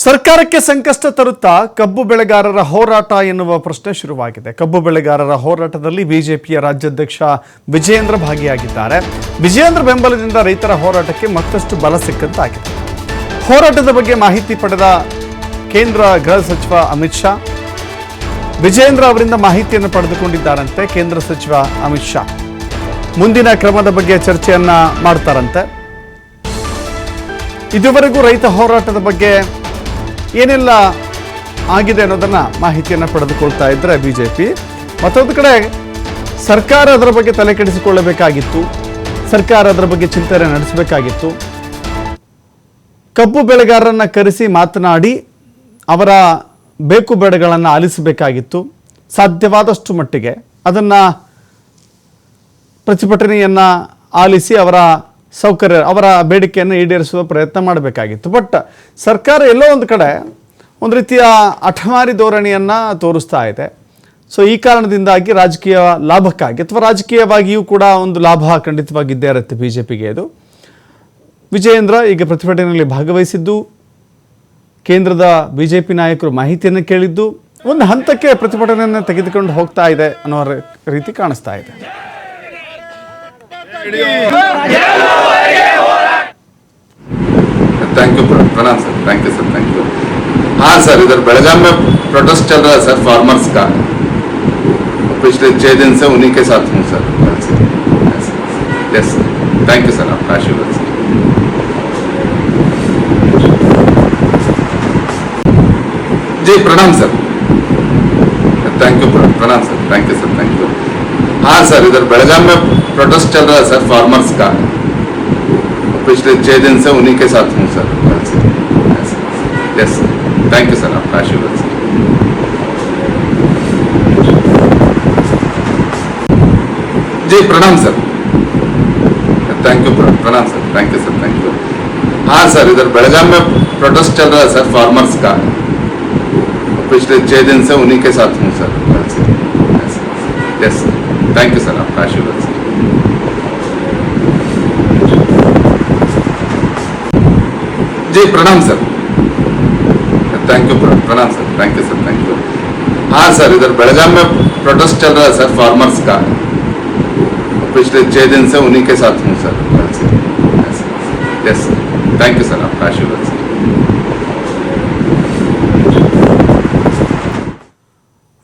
ಸರ್ಕಾರಕ್ಕೆ ಸಂಕಷ್ಟ ತರುತ್ತಾ ಕಬ್ಬು ಬೆಳೆಗಾರರ ಹೋರಾಟ ಎನ್ನುವ ಪ್ರಶ್ನೆ ಶುರುವಾಗಿದೆ. ಕಬ್ಬು ಬೆಳೆಗಾರರ ಹೋರಾಟದಲ್ಲಿ ಬಿಜೆಪಿಯ ರಾಜ್ಯಾಧ್ಯಕ್ಷ ವಿಜಯೇಂದ್ರ ಭಾಗಿಯಾಗಿದ್ದಾರೆ. ವಿಜಯೇಂದ್ರ ಬೆಂಬಲದಿಂದ ರೈತರ ಹೋರಾಟಕ್ಕೆ ಮತ್ತಷ್ಟು ಬಲ ಸಿಕ್ಕಂತಾಗಿದೆ. ಹೋರಾಟದ ಬಗ್ಗೆ ಮಾಹಿತಿ ಪಡೆದ ಕೇಂದ್ರ ಗೃಹ ಸಚಿವ ಅಮಿತ್ ಶಾ, ವಿಜಯೇಂದ್ರ ಅವರಿಂದ ಮಾಹಿತಿಯನ್ನು ಪಡೆದುಕೊಂಡಿದ್ದಾರಂತೆ ಕೇಂದ್ರ ಸಚಿವ ಅಮಿತ್ ಶಾ. ಮುಂದಿನ ಕ್ರಮದ ಬಗ್ಗೆ ಚರ್ಚೆಯನ್ನ ಮಾಡ್ತಾರಂತೆ. ಇದುವರೆಗೂ ರೈತ ಹೋರಾಟದ ಬಗ್ಗೆ ಏನೆಲ್ಲ ಆಗಿದೆ ಅನ್ನೋದನ್ನ ಮಾಹಿತಿಯನ್ನು ಪಡೆದುಕೊಳ್ತಾ ಇದ್ರೆ ಬಿಜೆಪಿ. ಮತ್ತೊಂದು ಕಡೆ ಸರ್ಕಾರ ಅದರ ಬಗ್ಗೆ ತಲೆ ಕೆಡಿಸಿಕೊಳ್ಳಬೇಕಾಗಿತ್ತು. ಸರ್ಕಾರ ಅದರ ಬಗ್ಗೆ ಚಿಂತನೆ ನಡೆಸಬೇಕಾಗಿತ್ತು. ಕಬ್ಬು ಬೆಳೆಗಾರರನ್ನ ಕರೆಸಿ ಮಾತನಾಡಿ ಅವರ ಬೇಕು ಬೇಡಗಳನ್ನು ಆಲಿಸಬೇಕಾಗಿತ್ತು. ಸಾಧ್ಯವಾದಷ್ಟು ಮಟ್ಟಿಗೆ ಅದನ್ನು ಪ್ರತಿಭಟನೆಯನ್ನು ಆಲಿಸಿ ಅವರ ಸೌಕರ್ಯ ಅವರ ಬೇಡಿಕೆಯನ್ನು ಈಡೇರಿಸುವ ಪ್ರಯತ್ನ ಮಾಡಬೇಕಾಗಿತ್ತು. ಬಟ್ ಸರ್ಕಾರ ಎಲ್ಲೋ ಒಂದು ಕಡೆ ಒಂದು ರೀತಿಯ ಅಠಮಾರಿ ಧೋರಣೆಯನ್ನು ತೋರಿಸ್ತಾ ಇದೆ. ಸೊ ಈ ಕಾರಣದಿಂದಾಗಿ ರಾಜಕೀಯ ಲಾಭಕ್ಕಾಗಿ ಅಥವಾ ರಾಜಕೀಯವಾಗಿಯೂ ಕೂಡ ಒಂದು ಲಾಭ ಖಂಡಿತವಾಗಿದ್ದೇ ಇರುತ್ತೆ ಬಿ ಜೆ ಪಿಗೆ ಅದು ವಿಜಯೇಂದ್ರ ಈಗ ಪ್ರತಿಭಟನೆಯಲ್ಲಿ ಭಾಗವಹಿಸಿದ್ದು, ಕೇಂದ್ರದ ಬಿ ಜೆ ಪಿ ನಾಯಕರು ಮಾಹಿತಿಯನ್ನು ಕೇಳಿದ್ದು, ಒಂದು ಹಂತಕ್ಕೆ ಪ್ರತಿಭಟನೆಯನ್ನು ತೆಗೆದುಕೊಂಡು ಹೋಗ್ತಾ ಇದೆ ಅನ್ನೋ ರೀತಿ ಕಾಣಿಸ್ತಾ ಇದೆ. थैंक यू प्रणाम sir thank you sir thank you हाँ सर इधर बेलगाम में प्रोटेस्ट चल रहा है सर फार्मर्स का। पिछले छह दिन से उन्हीं के साथ हूँ sir yes thank you sir आपका आशीर्वाद सर जी प्रणाम सर थैंक यू प्रणाम sir thank you sir thank you हाँ सर इधर बेलगाम में प्रोटेस्ट चल रहा है सर फार्मर्स का। पिछले छह दिन से उन्हीं के साथ हूँ, sir. Yes thank you sir आपका आशीर्वाद। सर जी, प्रणाम, सर। थैंक यू प्रणाम, sir. Thank you sir thank you हाँ सर, इधर बेलगाम में प्रोटेस्ट चल रहा है, सर फार्मर्स का। पिछले छह दिन से उन्हीं के साथ हूँ, sir. Yes thank you sir आपका आशीर्वाद। सर जी प्रणाम सर। थैंक यू प्रणाम sir. Thank you sir thank you हाँ सर, इधर बेलगाम में प्रोटेस्ट चल रहा है, सर फार्मर्स का। पिछले छह दिन से उन्हीं के साथ हूँ, sir yes thank you sir आपका आशीर्वाद